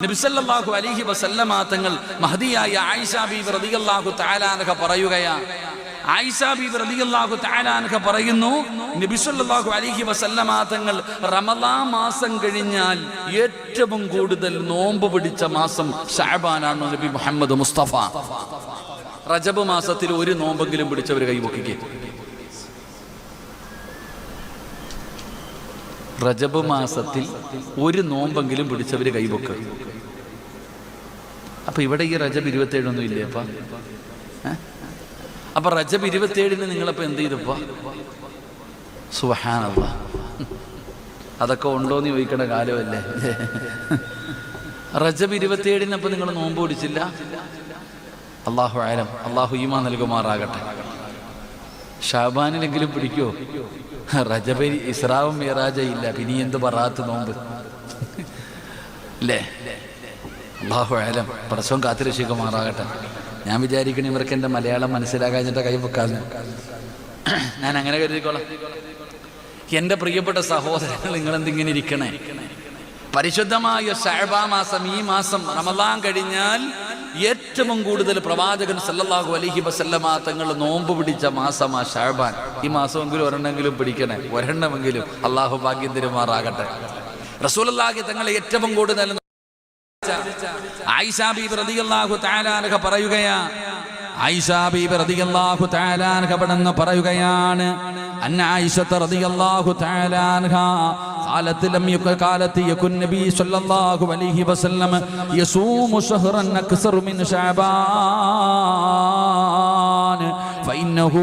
നബിസല്ലാഹു അലിഹി വസല്ലമ തങ്ങൾ മഹദിയായ ആയിഷ ബീബ് റളിയല്ലാഹു തആലാനഹ പറയുകയാ. ആയിഷ ബീബ് റളിയല്ലാഹു തആലാനഹ പറയുന്നു നബിസല്ലാഹു അലിഹി വസല്ലമ തങ്ങൾ റമദാൻ മാസം കഴിഞ്ഞാൽ ഏറ്റവും കൂടുതൽ നോമ്പ് പിടിച്ച മാസം ഷാബാനാണ് നബി മുഹമ്മദ് മുസ്തഫ. റജബ് മാസത്തിൽ ഒരു നോമ്പെങ്കിലും പിടിച്ചവർ കൈപൊക്കിക്കേ റജബ് മാസത്തിൽ ഒരു നോമ്പെങ്കിലും പിടിച്ചവർ കൈവക്ക്. അപ്പൊ ഇവിടെ ഈ റജബ് ഇരുപത്തേഴൊന്നും ഇല്ലേ അപ്പ? അപ്പൊ റജബ് ഇരുപത്തേഴിന് നിങ്ങളപ്പ എന്ത് ചെയ്തപ്പ സുഹാനല്ല അതൊക്കെ ഉണ്ടോന്ന് ചോദിക്കേണ്ട കാലമല്ലേ? റജബ് ഇരുപത്തിയേഴിന് അപ്പൊ നിങ്ങൾ നോമ്പ് പിടിച്ചില്ല? അള്ളാഹു ആലം. അള്ളാഹു ഈമാ നൽകുമാറാകട്ടെ. ഷാബാനിലെങ്കിലും പിടിക്കോ? റജബ ഇസ്രാവും മിറാജ ഇല്ല പിന്നെ എന്ത് പറാത്ത നോമ്പ്? അല്ലേ അള്ളാഹു ആലം പടച്ചവും കാത്തിരക്ഷിക്കുമാറാകട്ടെ ഞാൻ വിചാരിക്കണേ ഇവർക്ക് എന്റെ മലയാളം മനസ്സിലാകാഞ്ഞിട്ട് കൈ വെക്കാതെ ഞാൻ അങ്ങനെ കരുതിക്കോളാം. എന്റെ പ്രിയപ്പെട്ട സഹോദരങ്ങൾ നിങ്ങൾ എന്തിങ്ങനെ ഇരിക്കണേ? പരിശുദ്ധമായ ഷഅബാ മാസം ഈ മാസം റമദാൻ കഴിഞ്ഞാൽ ഏറ്റവും കൂടുതൽ പ്രവാചകൻ സല്ലല്ലാഹു അലഹി വസല്ലമ തങ്ങൾ നോമ്പ് പിടിച്ച മാസമാ ഷാബാൻ. ഈ മാസമെങ്കിലും ഒരെണ്ണമെങ്കിലും പിടിക്കണേ. ഒരെണ്ണമെങ്കിലും അള്ളാഹു ഭാഗ്യം തരുമാറാകട്ടെ. റസൂലുള്ളാഹി തങ്ങൾ ഏറ്റവും കൂടുതൽ ആയിഷാബി പറയുകയാ ആയിഷ ബീബി റളിയല്ലാഹു തആല അൻഹ പടന്ന് പറയുകയാണ് അന്ന ആയിഷ റളിയല്ലാഹു തആല അൻഹ قالت لم يكن قالت يكن النبي صلى الله عليه وسلم يصوم شهرا اكثر من شعبان فانه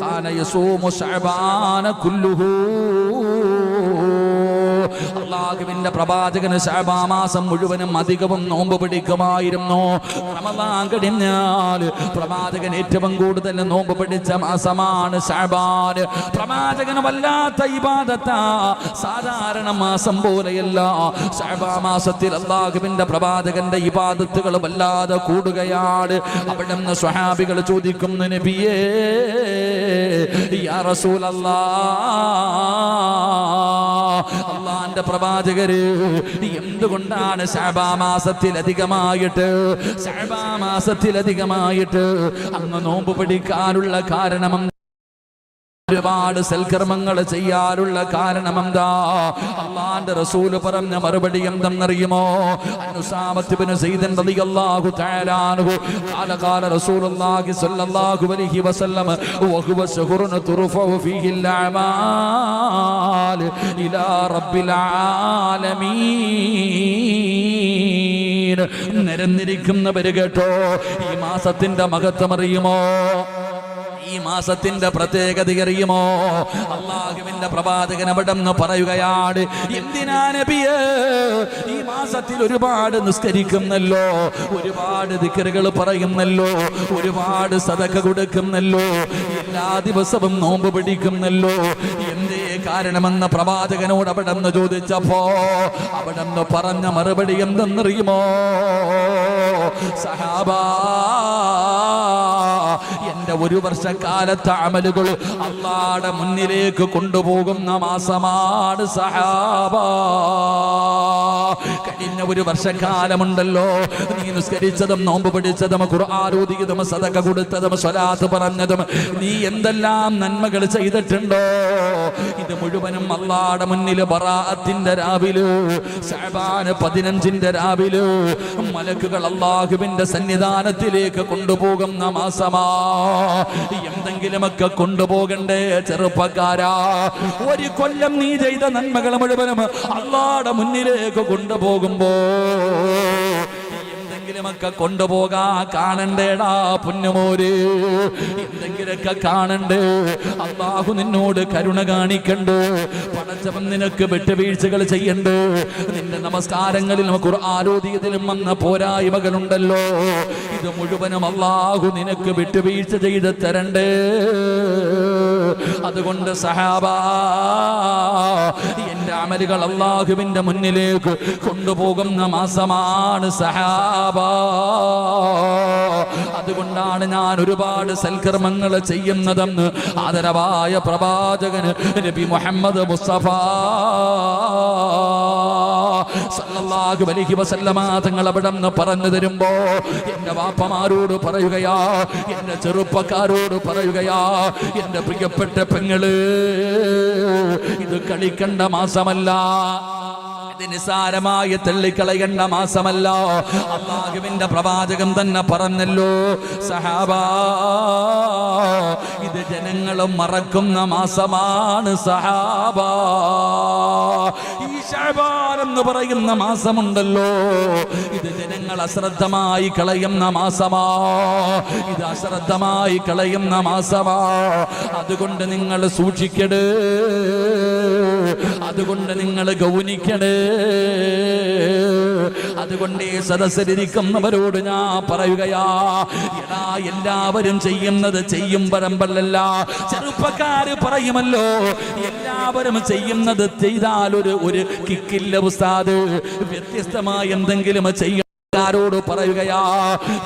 كان يصوم شعبان كله അള്ളാഹുവിന്റെ പ്രവാചകന് ശാബാമാസം മുഴുവനും അധികവും നോമ്പ് പിടിക്കുമായിരുന്നു. കഴിഞ്ഞാൽ പ്രവാചകൻ ഏറ്റവും കൂടുതൽ നോമ്പ് പിടിച്ച മാസമാണ് ശഅബാൻ പ്രവാചകന് വല്ലാത്ത ഇബാദത്ത. സാധാരണ മാസം പോലെയല്ല. ശഅബാ മാസത്തിൽ അള്ളാഹുവിന്റെ പ്രവാചകന്റെ ഇബാദത്തുകൾ വല്ലാതെ കൂടുകയാണ്. അവിടെ നിന്ന് സ്വഹാബികൾ ചോദിക്കുന്നു നബിയേ യാ റസൂലല്ലാ അള്ളാന്റെ പ്രവാചകര്. എന്തുകൊണ്ടാണ് ശഅബാ മാസത്തിലധികമായിട്ട് അധികമായിട്ട് മാസത്തിലധികമായിട്ട് അങ്ങ് നോമ്പ് പിടിക്കാനുള്ള കാരണം ഒരുപാട് സൽക്കർമ്മങ്ങൾ ചെയ്യാനുള്ള കാരണം എന്താ അള്ളാന്റെ റസൂൽ പറഞ്ഞ മറുപടി എന്തെന്നറിയുമോ? റളിയല്ലാഹു ഖാല ഖാല റസൂലുള്ളാഹി വഹുവ ഫീഹി ഇലാ റബ്ബിൽ ആലമീൻ. നിരന്നിരിക്കുന്നവര് കേട്ടോ ഈ മാസത്തിന്റെ മഹത്വം അറിയുമോ? ഈ മാസത്തിന്റെ പ്രത്യേകത അറിയുമോ? അള്ളാഹുവിന്റെ പ്രവാചകൻ അവിടെ നിന്ന് പറയുകയാണ് എന്തിനാ ഈ മാസത്തിൽ ഒരുപാട് നിസ്കരിക്കുന്നല്ലോ ഒരുപാട് ദിക്കറുകൾ പറയുന്നല്ലോ ഒരുപാട് സതക കൊടുക്കുന്നല്ലോ എല്ലാ ദിവസവും നോമ്പ് പിടിക്കുന്നല്ലോ എന്തേ കാരണമെന്ന പ്രവാചകനോട് അവിടെ നിന്ന് ചോദിച്ചപ്പോ അവിടെ നിന്ന് പറഞ്ഞ മറുപടി എന്തെന്നറിയുമോ? സഹാബാ എന്റെ ഒരു വർഷക്കാലത്തെ അമലുകൾ അള്ളാടെ മുന്നിലേക്ക് കൊണ്ടുപോകുന്ന മാസമാണ് സഹാബ. കഴിഞ്ഞ ഒരു വർഷക്കാലമുണ്ടല്ലോ. നീ നിസ്കരിച്ചതും നോമ്പ് പിടിച്ചതും ഖുർആാരോദിയതും സതക കൊടുത്തതും സ്വലാത്ത് പറഞ്ഞതും നീ എന്തെല്ലാം നന്മകൾ ചെയ്തിട്ടുണ്ടോ? ഇത് മുഴുവനും അള്ളാടെ മുന്നിൽ ബറാഅത്തിന്റെ രാവിലെ സഹബാന് പതിനഞ്ചിന്റെ രാവിലെ മലക്കുകൾ അള്ളാഹുവിന്റെ സന്നിധാനത്തിലേക്ക് കൊണ്ടുപോകുന്ന മാസമാ എന്തെങ്കിലുമൊക്കെ കൊണ്ടുപോകണ്ടേ ചെറുപ്പക്കാരാ. ഒരു കൊല്ലം നീ ചെയ്ത നന്മകൾ മുഴുവനും അള്ളാടെ മുന്നിലേക്ക് കൊണ്ടുപോകുമ്പോ എന്തെങ്കിലുമൊക്കെ കൊണ്ടുപോകാ കാണണ്ടേടാ പുന്നമോര് എന്തെങ്കിലൊക്കെ കാണണ്ടേ. അള്ളാഹു നിന്നോട് കരുണ കാണിക്കണ്ട്. പടച്ചവൻ നിനക്ക് വിട്ടുവീഴ്ചകൾ ചെയ്യണ്ട്. നിന്റെ നമസ്കാരങ്ങളിൽ നമുക്ക് ആരോഗ്യത്തിലും വന്ന പോരായ്മകളുണ്ടല്ലോ. ഇത് മുഴുവനും അള്ളാഹു നിനക്ക് വിട്ടുവീഴ്ച ചെയ്ത് തരണ്ടേ. അതുകൊണ്ട് സഹാബ എന്റെ അമലുകൾ അള്ളാഹുവിന്റെ മുന്നിലേക്ക് കൊണ്ടുപോകുന്ന മാസമാണ് സഹാബ. അതുകൊണ്ടാണ് ഞാൻ ഒരുപാട് സൽക്കർമ്മങ്ങൾ ചെയ്യുന്നതെന്ന് ആദരവായ പ്രവാചകന് നബി മുഹമ്മദ് മുസ്തഫ സല്ലല്ലാഹു അലൈഹി വസല്ലമ തങ്ങൾ അവിടെ നിന്ന് പറഞ്ഞു തരുമ്പോ എന്റെ വാപ്പമാരോട് പറയുകയാ എന്റെ ചെറുപ്പക്കാരോട് പറയുകയാ എന്റെ പ്രിയപ്പെട്ട പെങ്ങൾ ഇത് കളിക്കണ്ട മാസമല്ല. ഇത് നിസാരമായി തള്ളിക്കളയേണ്ട മാസമല്ല. അള്ളാഹുവിന്റെ പ്രവാചകൻ തന്നെ പറഞ്ഞല്ലോ സഹാബ ഇത് ജനങ്ങളും മറക്കുന്ന മാസമാണ് സഹാബ. ഈ ഷഅബാൻ എന്ന് പറയുന്ന മാസമുണ്ടല്ലോ ഇത് ജനങ്ങൾ അശ്രദ്ധമായി കളയുന്ന മാസമാ. ഇത് അശ്രദ്ധമായി കളയുന്ന മാസമാ. അതുകൊണ്ട് നിങ്ങൾ സൂക്ഷിക്കട്. അതുകൊണ്ട് നിങ്ങൾ ഗൗനിക്കണേ. അതുകൊണ്ട് ഈ സദസ്സിലിരിക്കുന്നവരോട് ഞാൻ പറയുകയാ എടാ എല്ലാവരും ചെയ്യുന്നത് ചെയ്യും പരമ്പല്ലല്ല. ചെറുപ്പക്കാര് പറയുമല്ലോ എല്ലാവരും ചെയ്യുന്നത് ചെയ്താൽ ഒരു ഒരു കിക്കില്ല ഉസ്താദ്. വ്യത്യസ്തമായ എന്തെങ്കിലും ചെയ്യണം ോട് പറയുകയാ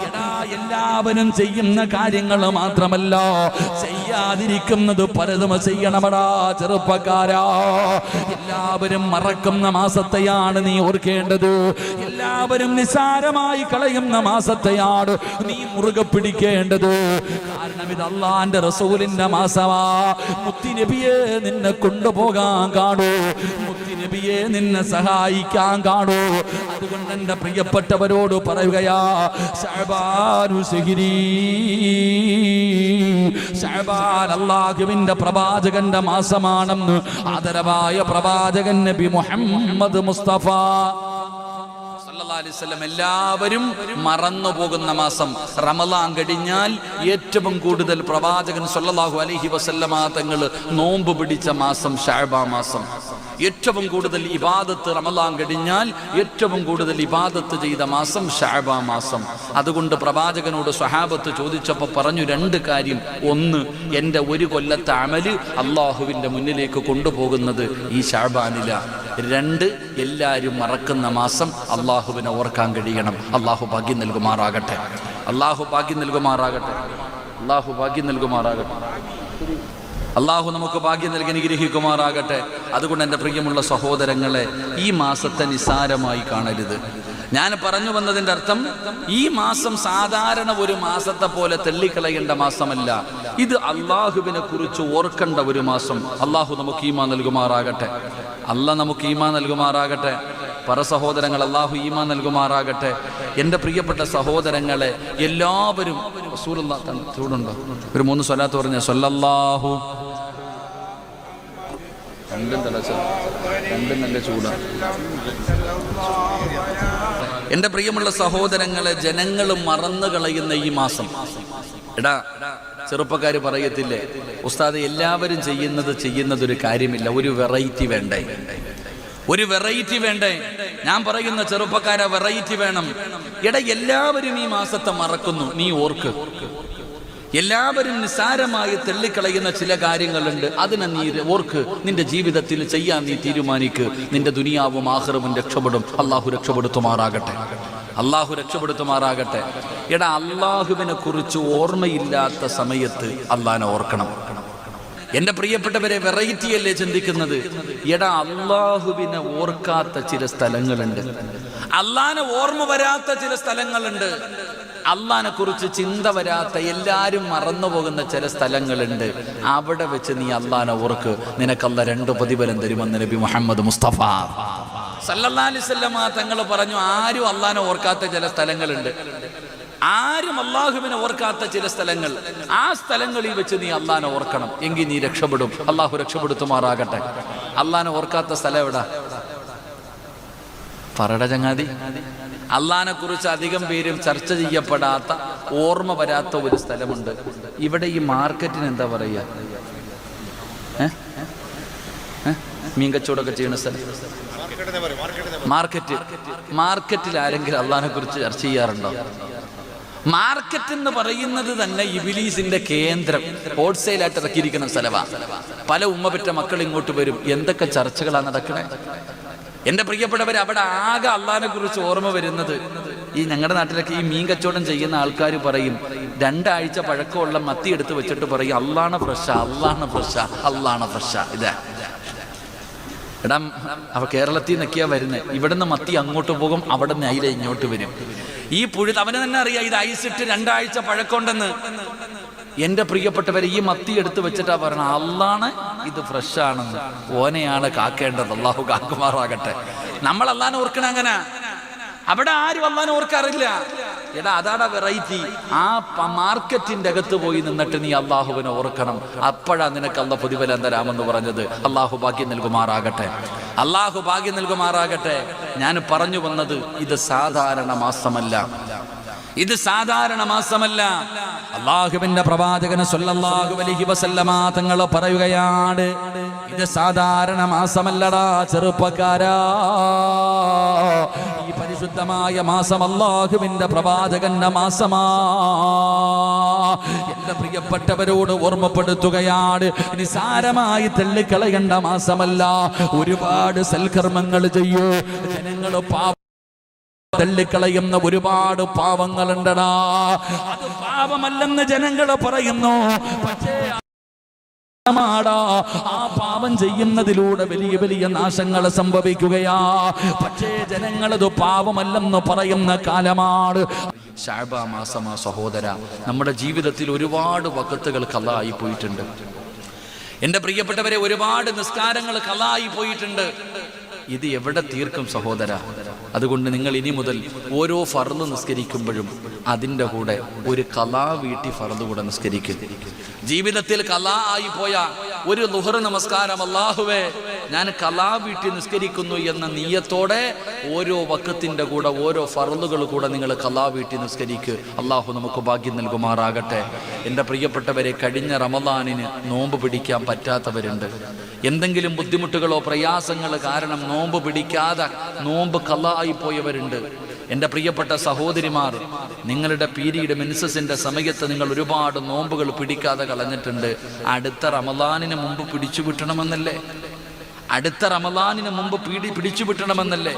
എടാ എല്ലാവരും ചെയ്യുന്ന കാര്യങ്ങൾ മാത്രമല്ല ചെയ്യാതിരിക്കുന്നത് പലതും ചെയ്യണമടാ ചെറുപ്പക്കാരാ. എല്ലാവരും മറക്കുന്ന മാസത്തെയാണ് നീ ഓർക്കേണ്ടത്. എല്ലാവരും നിസാരമായി കളയുന്ന മാസത്തെയാണ് നീ മുറുകെ പിടിക്കേണ്ടത്. കാരണം ഇത് അള്ളാന്റെ റസൂലിന്റെ മാസമാ. മുത്തിനബിയെ നിന്നെ കൊണ്ടുപോകാൻ കാണൂ. മുത്തിനബിയെ നിന്നെ സഹായിക്കാൻ കാണൂ. അതുകൊണ്ട് എന്റെ പ്രിയപ്പെട്ടവരോട് പറയുകയാ അല്ലാഹുവിന്റെ പ്രവാചകന്റെ മാസമാണെന്ന് ആദരവായ പ്രവാചകൻ നബി മുഹമ്മദ് മുസ്തഫ. അലൈഹി എല്ലാവരും മറന്നു പോകുന്ന മാസം റമലാൻ കഴിഞ്ഞാൽ ഏറ്റവും കൂടുതൽ പ്രവാചകൻ സൊല്ലാഹു അലഹി വസല്ലമ തങ്ങൾ നോമ്പ് പിടിച്ച മാസം ഷാബ മാസം. ഏറ്റവും കൂടുതൽ ഇബാദത്ത് റമലാൻ കഴിഞ്ഞാൽ ഏറ്റവും കൂടുതൽ ഇബാദത്ത് ചെയ്ത മാസം ഷാബ മാസം. അതുകൊണ്ട് പ്രവാചകനോട് സ്വഹാബത്ത് ചോദിച്ചപ്പോൾ പറഞ്ഞു രണ്ട് കാര്യം. ഒന്ന് എന്റെ ഒരു കൊല്ലത്തെ അമൽ അള്ളാഹുവിന്റെ മുന്നിലേക്ക് കൊണ്ടുപോകുന്നത് ഈ ഷാബാനില രണ്ട് എല്ലാവരും മറക്കുന്ന മാസം അള്ളാഹുവിനെ ഓർക്കാൻ കഴിയണം. അള്ളാഹു ഭാഗ്യം നൽകുമാറാകട്ടെ. അള്ളാഹു ഭാഗ്യം നൽകുമാറാകട്ടെ. അള്ളാഹു ഭാഗ്യം നൽകുമാറാകട്ടെ. അള്ളാഹു നമുക്ക് ഭാഗ്യം നൽകി അനുഗ്രഹിക്കുമാറാകട്ടെ. അതുകൊണ്ട് എന്റെ പ്രിയമുള്ള സഹോദരങ്ങളെ ഈ മാസത്തെ നിസാരമായി കാണരുത്. ഞാൻ പറഞ്ഞു വന്നതിന്റെ അർത്ഥം ഈ മാസം സാധാരണ ഒരു മാസത്തെ പോലെ തെള്ളിക്കളയേണ്ട മാസമല്ല. ഇത് അള്ളാഹുവിനെ കുറിച്ച് ഓർക്കേണ്ട ഒരു മാസം. അള്ളാഹു നമുക്ക് ഈമാ നൽകുമാറാകട്ടെ. അല്ല നമുക്ക് ഈമാ നൽകുമാറാകട്ടെ. പറ സഹോദരങ്ങൾ അള്ളാഹു ഈമാ നൽകുമാറാകട്ടെ. എന്റെ പ്രിയപ്പെട്ട സഹോദരങ്ങളെ എല്ലാവരും റസൂലുള്ളാ ചൂടുണ്ടോ? ഒരു മൂന്ന് സ്വലാത്ത് പറഞ്ഞ നല്ല ചൂടാണ് എന്റെ പ്രിയമുള്ള സഹോദരങ്ങളെ ജനങ്ങൾ മറന്നു കളയുന്ന ഈ മാസം. എടാ ചെറുപ്പക്കാർ പറയത്തില്ലേ ഉസ്താദ് എല്ലാവരും ചെയ്യുന്നത് ചെയ്യുന്നത് ഒരു കാര്യമില്ല ഒരു വെറൈറ്റി വേണ്ടേ? ഒരു വെറൈറ്റി വേണ്ടേ? ഞാൻ പറയുന്ന ചെറുപ്പക്കാര വെറൈറ്റി വേണം. എടാ എല്ലാവരും ഈ മാസത്തെ മറക്കുന്നു. നീ ഓർക്ക്. എല്ലാവരും നിസ്സാരമായി തെള്ളിക്കളയുന്ന ചില കാര്യങ്ങളുണ്ട്. അതിനെ നീ ഓർക്ക്. നിന്റെ ജീവിതത്തിൽ ചെയ്യാൻ നീ തീരുമാനിക്ക്. നിന്റെ ദുനിയാവും ആഹ്റവും രക്ഷപ്പെടും. അള്ളാഹു രക്ഷപ്പെടുത്തുമാറാകട്ടെ. അള്ളാഹു രക്ഷപ്പെടുത്തുമാറാകട്ടെ. എടാ അള്ളാഹുവിനെ കുറിച്ച് ഓർമ്മയില്ലാത്ത സമയത്ത് അള്ളാഹിനെ ഓർക്കണം. എന്റെ പ്രിയപ്പെട്ടവരെ വെറൈറ്റി അല്ലേ ചിന്തിക്കുന്നത്? എടാ അള്ളാഹുവിനെ ഓർക്കാത്ത ചില സ്ഥലങ്ങളുണ്ട്. അള്ളാനെ ഓർമ്മ വരാത്ത ചില സ്ഥലങ്ങളുണ്ട്. അള്ളാനെ കുറിച്ച് ചിന്ത വരാത്ത എല്ലാവരും മറന്നു പോകുന്ന ചില സ്ഥലങ്ങളുണ്ട്. അവിടെ വെച്ച് നീ അള്ളാനെ ഓർക്ക്. നിനക്കല്ല രണ്ട് പ്രതിഫലം തരുമെന്ന് നബി മുഹമ്മദ് മുസ്തഫ. സല്ലല്ലാ അലൈഹി വസല്ലമ തങ്ങൾ പറഞ്ഞു ആരും അള്ളാനെ ഓർക്കാത്ത ചില സ്ഥലങ്ങളുണ്ട്. ആരും അള്ളാഹുവിനെ ഓർക്കാത്ത ചില സ്ഥലങ്ങൾ. ആ സ്ഥലങ്ങളിൽ വെച്ച് നീ അള്ളഹാനെ ഓർക്കണം. എങ്കിൽ നീ രക്ഷപ്പെടും. അള്ളാഹു രക്ഷപ്പെടുത്തുമാറാകട്ടെ. അള്ളഹാനെ ഓർക്കാത്ത സ്ഥലം എവിടാ? പറട ചങ്ങാതി. അള്ളാനെ കുറിച്ച് അധികം പേരും ചർച്ച ചെയ്യപ്പെടാത്ത ഓർമ്മ വരാത്ത ഒരു സ്ഥലമുണ്ട്. ഇവിടെ ഈ മാർക്കറ്റിന് എന്താ പറയുക? മീൻ കച്ചവടമൊക്കെ ചെയ്യുന്ന സ്ഥലം. മാർക്കറ്റ്. മാർക്കറ്റിൽ ആരെങ്കിലും അള്ളഹാനെ കുറിച്ച് ചർച്ച ചെയ്യാറുണ്ടോ? മാർക്കറ്റ് എന്ന് പറയുന്നത് തന്നെ ഇബിലീസിന്റെ കേന്ദ്രം. ഹോൾസെയിലായിട്ട് ഇറക്കിയിരിക്കുന്ന സ്ഥലമാണ് പല ഉമ്മപെറ്റ മക്കൾ ഇങ്ങോട്ട് വരും. എന്തൊക്കെ ചർച്ചകളാണ് നടക്കണേ? എന്റെ പ്രിയപ്പെട്ടവർ അവിടെ ആകെ അള്ളാഹിനെ കുറിച്ച് ഓർമ്മ വരുന്നത് ഈ ഞങ്ങളുടെ നാട്ടിലൊക്കെ ഈ മീൻ കച്ചവടം ചെയ്യുന്ന ആൾക്കാർ പറയും രണ്ടാഴ്ച പഴക്കമുള്ള മത്തി എടുത്ത് വെച്ചിട്ട് പറയും അള്ളാണ് ഫ്രഷ അള്ളാണ് ഫ്രഷ അള്ളാണ് ഫ്രഷ. ഇതാ. എടാ അവ കേരളത്തിൽ നിന്നൊക്കെയാ വരുന്നത് ഇവിടുന്ന് മത്തി അങ്ങോട്ട് പോകും അവിടെ നിന്ന് അയില ഇങ്ങോട്ട് വരും. ഈ പുഴു അവന് തന്നെ അറിയാം ഇത് ഐസിട്ട് രണ്ടാഴ്ച പഴക്കമുണ്ടെന്ന്. എന്റെ പ്രിയപ്പെട്ടവരെ ഈ മത്തി എടുത്ത് വെച്ചിട്ടാ പറയണ അല്ലാണ് ഇത് ഫ്രഷ് ആണെന്ന് ഓനെയാണ് കാക്കേണ്ടത്. അള്ളാഹു കാക്കുമാറാകട്ടെ. നമ്മൾ അല്ലാനെ ഓർക്കണ അങ്ങനെ. അവിടെ ആരും അല്ലാനെ ഓർക്കാറില്ല. എടാ അതാടാ വെറൈറ്റി ആ മാർക്കറ്റിന്റെ അകത്ത് പോയി നിന്നിട്ട് നീ അള്ളാഹുവിനെ ഓർക്കണം. അപ്പോഴാ നിനക്ക് അള്ള പ്രതിഫലം തരാമെന്ന് പറഞ്ഞത്. അള്ളാഹു ഭാഗ്യം നൽകുമാറാകട്ടെ. അള്ളാഹു ഭാഗ്യം നൽകുമാറാകട്ടെ. ഞാൻ പറഞ്ഞു വന്നത് ഇത് സാധാരണ മാസമല്ല. ഇത് സാധാരണ മാസമല്ല. അള്ളാഹുവിന്റെ പ്രവാചകന് സല്ലല്ലാഹു അലൈഹി വസല്ലമ തങ്ങൾ പറയുകയാണ് ഇത് സാധാരണ മാസമല്ലടാ ചെറുപ്പക്കാരാ. പരിശുദ്ധമായ മാസം അള്ളാഹുവിന്റെ പ്രവാചകന്റെ മാസമാ. എന്റെ പ്രിയപ്പെട്ടവരോട് ഓർമ്മപ്പെടുത്തുകയാണ് നിസാരമായി തള്ളിക്കളയേണ്ട മാസമല്ല. ഒരുപാട് സൽക്കർമ്മങ്ങൾ ചെയ്യൂ. ജനങ്ങൾ പാപ തള്ളിക്കളയുന്ന ഒരുപാട് പാവങ്ങളുണ്ടടാ. അത് പാപമല്ലെന്ന് ജനങ്ങൾ പറയുന്നു. പക്ഷേ ആ പാപം ചെയ്യുന്നതിലൂടെ വലിയ വലിയ നാശങ്ങൾ സംഭവിക്കുകയാ. പക്ഷേ ജനങ്ങളത് പാപമല്ലെന്ന് പറയുന്ന കാലമാണ്. മാസമാ സഹോദര നമ്മുടെ ജീവിതത്തിൽ ഒരുപാട് വക്കത്തുകൾ കലായി പോയിട്ടുണ്ട്. എന്റെ പ്രിയപ്പെട്ടവരെ ഒരുപാട് നിസ്കാരങ്ങൾ കലായി പോയിട്ടുണ്ട്. ഇത് എവിടെ തീർക്കും സഹോദര? അതുകൊണ്ട് നിങ്ങൾ ഇനി മുതൽ ഓരോ ഫർദ് നിസ്കരിക്കുമ്പോഴും അതിന്റെ കൂടെ ഒരു കലാ വീട്ടി ഫർദ് കൂടെ നിസ്കരിക്കും. ജീവിതത്തിൽ കലാ ആയി പോയ ഒരു ലുഹർ നമസ്കാരം അല്ലാഹുവേ ഞാൻ കലാ വീട്ടിൽ നിസ്കരിക്കുന്നു എന്ന നീയത്തോടെ ഓരോ വക്കത്തിന്റെ കൂടെ ഓരോ ഫറലുകൾ കൂടെ നിങ്ങൾ കലാ വീട്ടിൽ നിസ്കരിക്കുക അള്ളാഹു നമുക്ക് ഭാഗ്യം നൽകുമാറാകട്ടെ. എന്റെ പ്രിയപ്പെട്ടവരെ കഴിഞ്ഞ റമദാനിന് നോമ്പ് പിടിക്കാൻ പറ്റാത്തവരുണ്ട്. എന്തെങ്കിലും ബുദ്ധിമുട്ടുകളോ പ്രയാസങ്ങളോ കാരണം നോമ്പ് പിടിക്കാതെ നോമ്പ് കലായി പോയവരുണ്ട്. എന്റെ പ്രിയപ്പെട്ട സഹോദരിമാർ നിങ്ങളുടെ പീരീഡ് മെൻസസിന്റെ സമയത്ത് നിങ്ങൾ ഒരുപാട് നോമ്പുകൾ പിടിക്കാതെ കളഞ്ഞിട്ടുണ്ട്. അടുത്ത റമദാനിന് മുമ്പ് പിടിച്ചു വിട്ടണമെന്നല്ലേ അടുത്ത റമദാനിന് മുമ്പ് പീടി പിടിച്ചു വിട്ടണമെന്നല്ലേ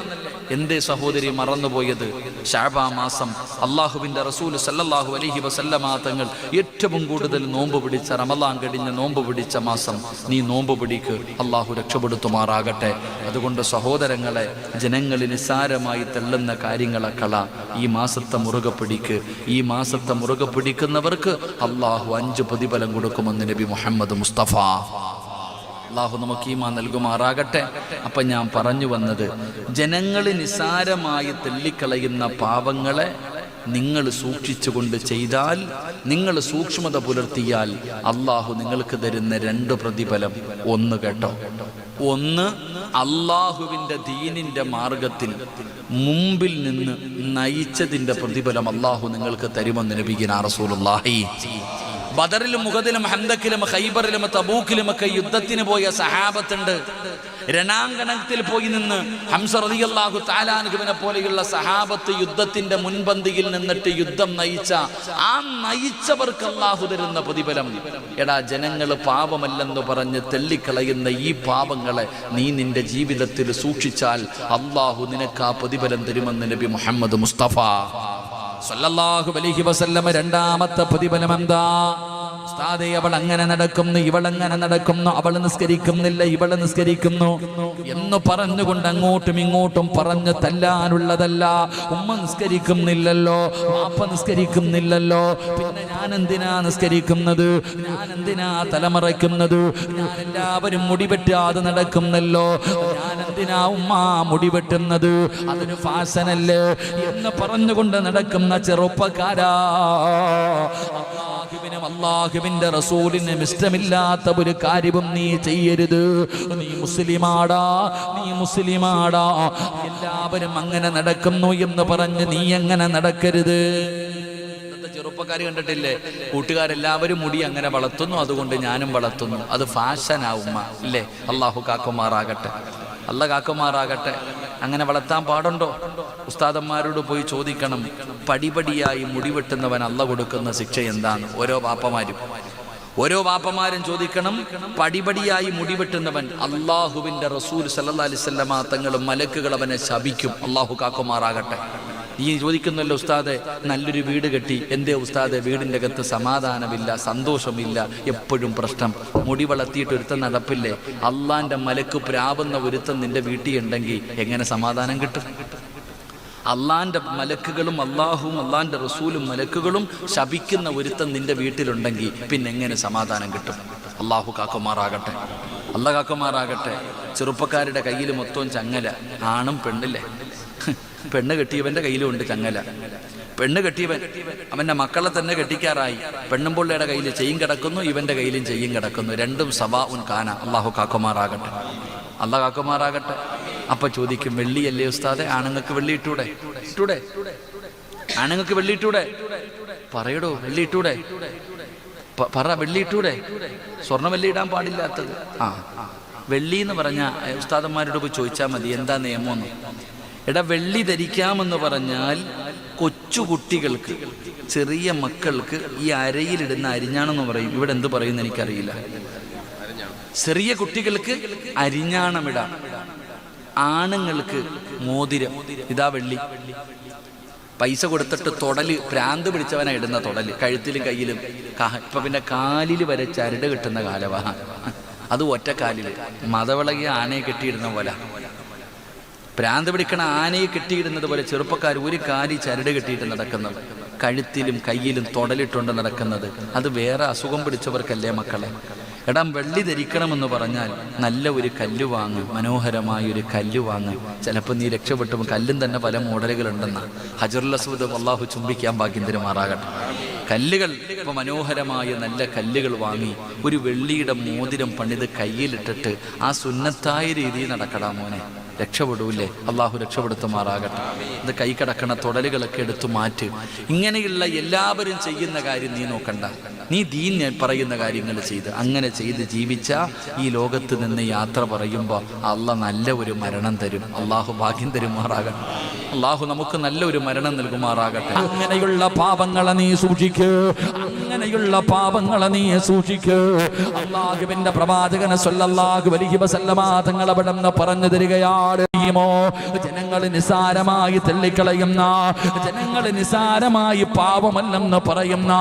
എന്തേ സഹോദരി മറന്നുപോയത്? ഷാബാ മാസം അള്ളാഹുവിന്റെ റസൂൽ സല്ലല്ലാഹു അലഹി വസല്ലമ തങ്ങൾ ഏറ്റവും കൂടുതൽ നോമ്പ് പിടിച്ച റമദാൻ കഴിഞ്ഞ് നോമ്പ് പിടിച്ച മാസം. നീ നോമ്പ് പിടിക്ക്. അള്ളാഹു രക്ഷപ്പെടുത്തുമാറാകട്ടെ. അതുകൊണ്ട് സഹോദരങ്ങളെ ജനങ്ങളിൽ നിസ്സാരമായി തള്ളുന്ന കാര്യങ്ങളെ കള ഈ മാസത്തെ മുറുകെ പിടിക്ക്. ഈ മാസത്തെ മുറുകെ പിടിക്കുന്നവർക്ക് അള്ളാഹു അഞ്ച് പ്രതിഫലം കൊടുക്കുമെന്ന് നബി മുഹമ്മദ് മുസ്തഫ. അള്ളാഹു നമുക്ക് ഈമാ നൽകുമാറാകട്ടെ. അപ്പം ഞാൻ പറഞ്ഞു വന്നത് ജനങ്ങൾ നിസാരമായി തെല്ലിക്കളയുന്ന പാവങ്ങളെ നിങ്ങൾ സൂക്ഷിച്ചുകൊണ്ട് ചെയ്താൽ നിങ്ങൾ സൂക്ഷ്മത പുലർത്തിയാൽ അള്ളാഹു നിങ്ങൾക്ക് തരുന്ന രണ്ട് പ്രതിഫലം. ഒന്ന് കേട്ടോ. ഒന്ന് അള്ളാഹുവിന്റെ ദീനിന്റെ മാർഗത്തിൽ മുമ്പിൽ നിന്ന് നയിച്ചതിന്റെ പ്രതിഫലം അള്ളാഹു നിങ്ങൾക്ക് തരുമെന്ന് നബിഗിന റസൂലുള്ളാഹി. ബദറിലും മുഖത്തിലും ഹന്തക്കിലും ഹൈബറിലും തബൂക്കിലും ഒക്കെ യുദ്ധത്തിന് പോയ സഹാബത്തുണ്ട്. രണാങ്കണത്തിൽ പോയി നിന്ന് ഹംസ റളിയല്ലാഹു താലാനുഹുവിനെ പോലെയുള്ള സഹാബത്ത് യുദ്ധത്തിന്റെ മുൻപന്തിയിൽ നിന്നിട്ട് യുദ്ധം നയിച്ച ആ നയിച്ചവർക്ക് അള്ളാഹു തരുന്ന പ്രതിഫലം. എടാ ജനങ്ങൾ പാപമല്ലെന്ന് പറഞ്ഞ് തെള്ളിക്കളയുന്ന ഈ പാപങ്ങളെ നീ നിന്റെ ജീവിതത്തിൽ സൂക്ഷിച്ചാൽ അള്ളാഹു നിനക്ക് ആ പ്രതിഫലം തരുമെന്ന് നബി മുഹമ്മദ് മുസ്തഫ. സല്ലല്ലാഹു അലൈഹി വസല്ലമ രണ്ടാമത്തെ പ്രതിഫലം എന്താ? ഉസ്താദേ അവൾ അങ്ങനെ നടക്കുന്നു ഇവൾ അങ്ങനെ നടക്കുന്നു അവൾ നിസ്കരിക്കുന്നില്ല ഇവൾ നിസ്കരിക്കുന്നു എന്ന് പറഞ്ഞുകൊണ്ട് അങ്ങോട്ടും ഇങ്ങോട്ടും പറഞ്ഞു തല്ലാനുള്ളതല്ല. ഉമ്മ നിസ്കരിക്കുന്നില്ലല്ലോ വാപ്പ നിസ്കരിക്കുന്നില്ലല്ലോ പിന്നെ ഞാൻ എന്തിനാ നിസ്കരിക്കുന്നത്? ഞാൻ എന്തിനാ തലമറയ്ക്കുന്നത്? ഞാൻ എല്ലാവരും മുടിവെട്ടാതെ നടക്കുന്നല്ലോ ഞാൻ എന്തിനാ ഉമ്മ മുടിവെട്ടുന്നത്? അതൊരു ഫാഷനല്ലേ എന്ന് പറഞ്ഞുകൊണ്ട് നടക്കുന്ന ചെറുപ്പക്കാരാ. അള്ളാഹുവിനും അള്ളാഹുവിന്റെ റസൂലിനും ഇഷ്ടമില്ലാത്ത ഒരു കാര്യവും നീ ചെയ്യരുത്. നീ മുസ്ലിമാടാ നീ മുസ്ലിമാടാ. എല്ലാവരും അങ്ങനെ നടക്കുന്നു എന്ന് പറഞ്ഞ് നീ എങ്ങനെ നടക്കരുത്. ചെറുപ്പക്കാർ കണ്ടിട്ടില്ലേ? കൂട്ടുകാരെല്ലാവരും മുടി അങ്ങനെ വളർത്തുന്നു അതുകൊണ്ട് ഞാനും വളർത്തുന്നു. അത് ഫാഷനാവുമ്മ ഇല്ലേ? അള്ളാഹു കാക്കുമാറാകട്ടെ. അല്ല കാക്കുമാറാകട്ടെ. അങ്ങനെ വളർത്താൻ പാടുണ്ടോ? ഉസ്താദന്മാരോട് പോയി ചോദിക്കണം. പടിപടിയായി മുടിവെട്ടുന്നവൻ അല്ല കൊടുക്കുന്ന ശിക്ഷ എന്താണ്? ഓരോ പാപ്പമാരും ഓരോ വാപ്പമാരും ചോദിക്കണം പടിപടിയായി മുടിവെട്ടുന്നവൻ അള്ളാഹുവിന്റെ റസൂൽ സല്ലാ അലിസ്വല്ലമ തങ്ങളും മലക്കുകൾ അവനെ ശപിക്കും. അള്ളാഹു കാക്കുമാറാകട്ടെ. ഈ ചോദിക്കുന്നല്ലോ ഉസ്താദെ നല്ലൊരു വീട് കെട്ടി എന്തേ ഉസ്താദെ വീടിന്റെ അകത്ത് സമാധാനമില്ല സന്തോഷമില്ല എപ്പോഴും പ്രശ്നം. മുടി വളർത്തിയിട്ട് ഒരുത്തം നടപ്പില്ലേ? അള്ളാന്റെ മലക്ക് പ്രാവുന്ന ഒരുത്തം നിന്റെ വീട്ടിൽ ഉണ്ടെങ്കിൽ എങ്ങനെ സമാധാനം കിട്ടും? അള്ളാന്റെ മലക്കുകളും അള്ളാഹുവും അള്ളാന്റെ റസൂലും മലക്കുകളും ശപിക്കുന്ന ഒരുത്തം നിന്റെ വീട്ടിലുണ്ടെങ്കിൽ പിന്നെ എങ്ങനെ സമാധാനം കിട്ടും? അള്ളാഹു കാക്കുമാറാകട്ടെ. അല്ല കാക്കുമാറാകട്ടെ. ചെറുപ്പക്കാരുടെ കയ്യിൽ മൊത്തവും ചങ്ങല ആണും പെണ്ണില്ലേ? പെണ്ണ് കെട്ടിയവന്റെ കയ്യിലും ഉണ്ട് ചങ്ങല. പെണ്ണ് കെട്ടിയവൻ അവന്റെ മക്കളെ തന്നെ കെട്ടിക്കാറായി. പെണ്ണും പുള്ളിയുടെ കയ്യിൽ ചെയ്യും കിടക്കുന്നു ഇവന്റെ കയ്യിലും ചെയ്യും കിടക്കുന്നു. രണ്ടും സവാ ഉൻ കാന. അള്ളാഹു കാക്കുമാറാകട്ടെ. അള്ളാഹ് കാക്കുമാറാകട്ടെ. അപ്പൊ ചോദിക്കും വെള്ളിയല്ലേ ഉസ്താദെ? ആണുങ്ങൾക്ക് വെള്ളി ഇട്ടൂടെ? ഇട്ടൂടെ? ആണുങ്ങൾക്ക് വെള്ളി ഇട്ടൂടെ? പറയടോ വെള്ളി ഇട്ടൂടെ? പറ വെള്ളി ഇട്ടൂടെ? സ്വർണ വെള്ളി ഇടാൻ പാടില്ലാത്തത്. ആ. വെള്ളി എന്ന് പറഞ്ഞ ഉസ്താദന്മാരോട് ചോദിച്ചാൽ മതി എന്താ നിയമമെന്ന് എടാ വെള്ളി ധരിക്കാമെന്ന് പറഞ്ഞാൽ കൊച്ചുകുട്ടികൾക്ക് ചെറിയ മക്കൾക്ക് ഈ അരയിലിടുന്ന അരിഞ്ഞാണെന്ന് പറയും. ഇവിടെ എന്ത് പറയുമെന്ന് എനിക്കറിയില്ല. ചെറിയ കുട്ടികൾക്ക് അരിഞ്ഞാണമിടാം. ആണുങ്ങൾക്ക് മോതിരം. ഇതാ വെള്ളി. പൈസ കൊടുത്തിട്ട് തൊടൽ പ്രാന്ത് പിടിച്ചവനാ ഇടുന്ന തൊടൽ. കഴുത്തിലും കയ്യിലും. ഇപ്പൊ പിന്നെ കാലിൽ വരെ ചരട് കിട്ടുന്ന കാലവാ. അത് ഒറ്റ മതവിളകി ആനയെ കെട്ടിയിടുന്ന പോലെ. ഭ്രാന്ത് പിടിക്കണ ആനയെ കെട്ടിയിടുന്നത് പോലെ ചെറുപ്പക്കാർ ഒരു കാലി ചരട് കെട്ടിയിട്ട് നടക്കുന്നത്. കഴുത്തിലും കയ്യിലും തൊടലിട്ടുണ്ട് നടക്കുന്നത്. അത് വേറെ അസുഖം പിടിച്ചവർക്കല്ലേ മക്കളെ? എടാം വെള്ളി ധരിക്കണമെന്ന് പറഞ്ഞാൽ നല്ല ഒരു കല്ല് വാങ്ങ്. മനോഹരമായ ഒരു കല്ല് വാങ്ങ്. ചിലപ്പോൾ നീ രക്ഷപ്പെട്ടും കല്ലും തന്നെ പല മോഡലുകളുണ്ടെന്ന്. ഹജറുൽ അസ്വദ് അള്ളാഹു ചുംബിക്കാൻ ഭാഗ്യം തരുമാറാകട്ടെ കല്ലുകൾ ഇപ്പൊ മനോഹരമായ നല്ല കല്ലുകൾ വാങ്ങി ഒരു വെള്ളിയുടെ മോതിരം പണിത് കയ്യിലിട്ടിട്ട് ആ സുന്നത്തായ രീതിയിൽ നടക്കടാ മോനെ. രക്ഷപ്പെടൂലേ അള്ളാഹു രക്ഷപ്പെടുത്തുമാറാകട്ടെ. ഇത് കൈ കടക്കണ തൊടലുകളൊക്കെ എടുത്തു മാറ്റി. ഇങ്ങനെയുള്ള എല്ലാവരും ചെയ്യുന്ന കാര്യം നീ നോക്കണ്ട. നീ ദീൻ പറയുന്ന കാര്യങ്ങൾ ചെയ്ത്. അങ്ങനെ ചെയ്ത് ജീവിച്ച ഈ ലോകത്ത് നിന്ന് യാത്ര പറയുമ്പോൾ അള്ള നല്ല ഒരു മരണം തരും. അള്ളാഹു ഭാഗ്യം തരുമാറാകട്ടെ. അള്ളാഹു നമുക്ക് നല്ല ഒരു മരണം നൽകുമാറാകട്ടെ. അങ്ങനെയുള്ള പാപങ്ങളെ നീ സൂക്ഷിക്ക്. അങ്ങനെയുള്ള പാപങ്ങളെ നീ സൂക്ഷിക്ക്. അള്ളാഹുവിന്റെ പ്രവാചകനെ സല്ലല്ലാഹു അലൈഹി വസല്ലമ തങ്ങൾ അവിടെ പറഞ്ഞു തരികയാണ്. ജനങ്ങൾ നിസാരമായി തള്ളിക്കളയുന്ന ജനങ്ങൾ നിസാരമായി പാപമല്ലെന്ന് പറയുന്ന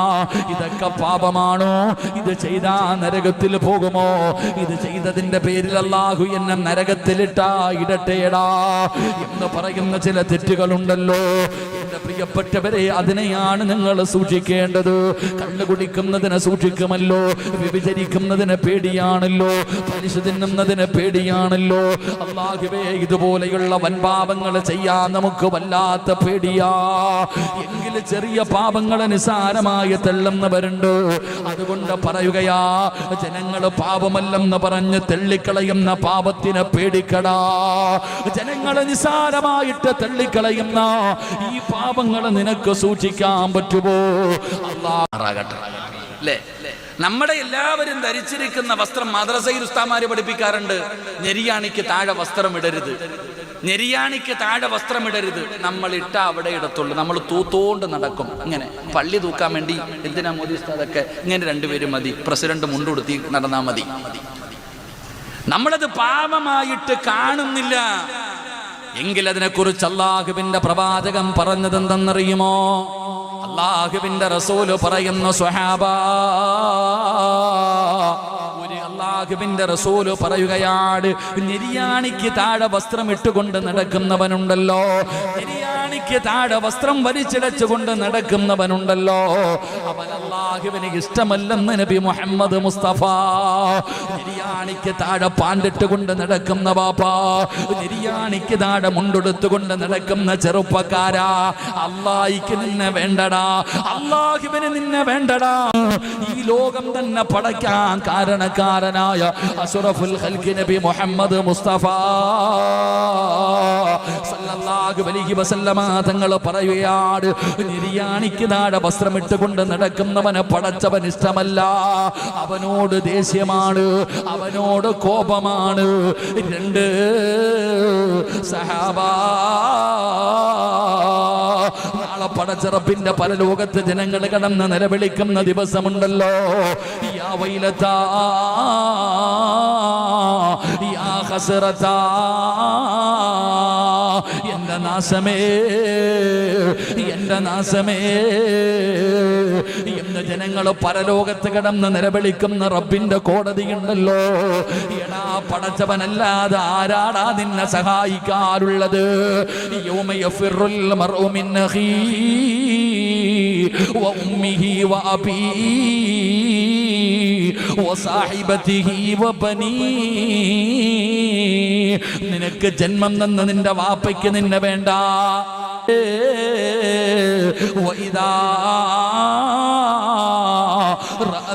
ഇതൊക്കെ പാപമാണോ? ഇത് ചെയ്താ നരകത്തിൽ പോകുമോ? ഇത് ചെയ്തതിന്റെ പേരിൽ അല്ലാഹു എന്നെ നരകത്തിലിട്ടാ ഇടട്ടേടാ എന്ന് പറയുന്ന ചില തെറ്റുകളുണ്ടല്ലോ. പ്രിയപ്പെട്ടവരെ അതിനെയാണ് നിങ്ങൾ സൂക്ഷിക്കേണ്ടത്. കള്ളു കുടിക്കുന്നതിനെ സൂക്ഷിക്കുമല്ലോ വ്യഭിചരിക്കുന്നതിന് പേടിയാണല്ലോ പലിശ തിന്നുന്നതിന് പേടിയാണല്ലോ. അള്ളാഹുവേ ഇതുപോലെയുള്ള വൻപാപങ്ങൾ ചെയ്യാൻ നമുക്ക് വല്ലാത്ത പേടിയാ. എങ്കിലും ചെറിയ പാപങ്ങളെ നിസാരമായി തള്ളുന്നവരുണ്ട്. അതുകൊണ്ട് പറയുകയാ ജനങ്ങൾ പാപമല്ലെന്ന് പറഞ്ഞ് തള്ളിക്കളയുന്ന പാപത്തിനെ പേടിക്കടാ. ജനങ്ങൾ നിസാരമായിട്ട് തള്ളിക്കളയുന്ന ഈ പാപങ്ങൾ നിനക്ക് സൂക്ഷിക്കാൻ പറ്റുമോ? നമ്മുടെ എല്ലാവരും ധരിച്ചിരിക്കുന്ന വസ്ത്രം മദ്രസയിൽ ഉസ്താമാര് പഠിപ്പിക്കാറുണ്ട്. ഞെരിയാണിക്ക് താഴെ വസ്ത്രം ഇടരുത്. ഞെരിയാണിക്ക് താഴെ വസ്ത്രം ഇടരുത്. നമ്മൾ ഇട്ട അവിടെ ഇടത്തുള്ളൂ. നമ്മൾ തൂത്തോണ്ട് നടക്കും. ഇങ്ങനെ പള്ളി തൂക്കാൻ വേണ്ടി എന്തിനാ മോദി ഉസ്താദൊക്കെ ഇങ്ങനെ രണ്ടുപേരും മതി? പ്രസിഡന്റ് മുണ്ടുകൊടുത്തി നടന്നാ മതി. നമ്മളത് പാപമായിട്ട് കാണുന്നില്ല. എങ്കിൽ അതിനെക്കുറിച്ച് അള്ളാഹുവിന്റെ പ്രവാചകം പറഞ്ഞത് എന്തെന്നറിയുമോ അള്ളാഹുവിന്റെ റസൂൽ പറയുന്ന സ്വഹാബ അള്ളാഹുവിന്റെ റസൂൽ പറയുകയാണ് നിര്യാണിക്ക് താഴെ വസ്ത്രം ഇട്ടുകൊണ്ട് നടക്കുന്നവനുണ്ടല്ലോ നിര്യാണിക്ക് താഴെ വസ്ത്രം വലിച്ചിടച്ചുകൊണ്ട് നടക്കുന്നവനുണ്ടല്ലോ. അവൻ അള്ളാഹുവിന് ഇഷ്ടമല്ലെന്ന് നബി മുഹമ്മദ് മുസ്തഫ. നിര്യാണിക്ക് താഴെ പാണ്ടിട്ട് കൊണ്ട് നടക്കുന്ന ബാപ്പാ. നിര്യാണിക്ക് താഴെ മുണ്ടെടുത്തുകൊണ്ട് നടക്കുന്ന ചെറുപ്പക്കാരാ. അള്ളാഹിക്ക് നിന്നെ വേണ്ടടാ. അള്ളാഹുവിന് നിന്നെ വേണ്ടടാ. ഈ ലോകം തന്നെ പടയ്ക്കാൻ കാരണക്കാരനായ അസുറഫുൽ നബി മുഹമ്മദ് മുസ്തഫ. സല്ലല്ലാഹു അലൈഹി വസല്ലമ തങ്ങൾ പറയുകയാണ് നിര്യാണിക്ക് താഴെ വസ്ത്രമിട്ടുകൊണ്ട് നടക്കുന്നവനെ പടച്ചവൻ ഇഷ്ടമല്ല. അവനോട് ദേഷ്യമാണ് അവനോട് കോപമാണ്. രണ്ട് സഹാബാ നാളെ പടച്ചിറപ്പിന്റെ പരലോകത്ത് ജനങ്ങൾ കടന്ന് നിലവിളിക്കുന്ന ദിവസമുണ്ടല്ലോ. യാ വൈലത്താ യാ ഹസ്രത്താ എന്റെ നാശമേ എന്റെ നാശമേ ഇന്ന് ജനങ്ങൾ പരലോകത്ത് കിടന്ന് നിലവിളിക്കുന്ന റബ്ബിന്റെ കോടതിയുണ്ടല്ലോ എടാ പടച്ചവനല്ലാതെ ആരാടാ നിന്നെ സഹായിക്കാറുള്ളത്? നിനക്ക് ജന്മം നിന്ന് നിന്റെ വാപ്പയ്ക്ക് നിന്നെ വേണ്ട. ഏ വൈദാ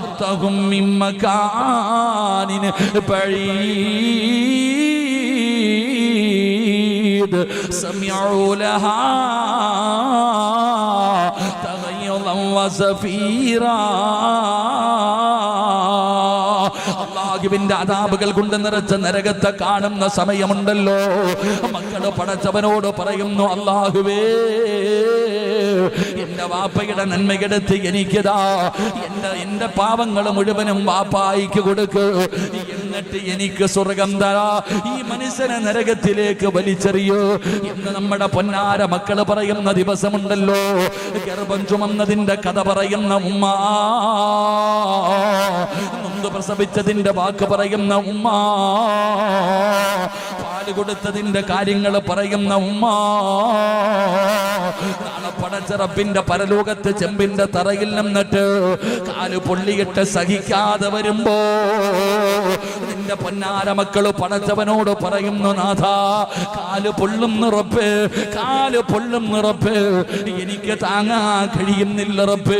رأتهم من مكان بعيد سمعوا لها تغيظا وزفيرا അള്ളാഹുവിന്റെ അതാപുകൾ കൊണ്ട് നിറച്ച നരകത്തെ കാണുന്ന സമയമുണ്ടല്ലോ. മക്കൾ പടച്ചവനോട് പറയുന്നു അള്ളാഹുവേ എന്റെ വാപ്പയുടെ നന്മയെടുത്ത് എനിക്കതാ എന്റെ എന്റെ പാവങ്ങൾ മുഴുവനും വാപ്പായിക്ക് കൊടുക്ക്. എന്നിട്ട് എനിക്ക് സ്വർഗം തരാ. ഈ മനുഷ്യനെ നരകത്തിലേക്ക് വലിച്ചെറിയോ. എന്ന് നമ്മുടെ പൊന്നാര മക്കൾ പറയുന്ന ദിവസമുണ്ടല്ലോ. ഗർഭം ചുമന്നതിന്റെ കഥ പറയുന്ന ഉമ്മ നൊന്ത് പ്രസവിച്ചതിന്റെ വാക്ക് പറയുന്ന ഉമ്മ? പാൽ കൊടുത്തതിന്റെ കാര്യങ്ങൾ പറയുന്ന ഉമ്മ? പടച്ചറപ്പിന്റെ പരലോകത്ത് ചെമ്പിന്റെ തറയിൽ നിന്നിട്ട് കാൽ പൊള്ളിയിട്ട് സഹിക്കാതെ വരുമ്പോ നിന്റെ പൊന്നാര മക്കൾ പടച്ചവനോട് പറയുന്നു നാഥ കാൽ പൊള്ളും നിറപ്പ് കാൽ പൊള്ളും നിറപ്പ്. എനിക്ക് താങ്ങാൻ കഴിയുന്നില്ല റപ്പ്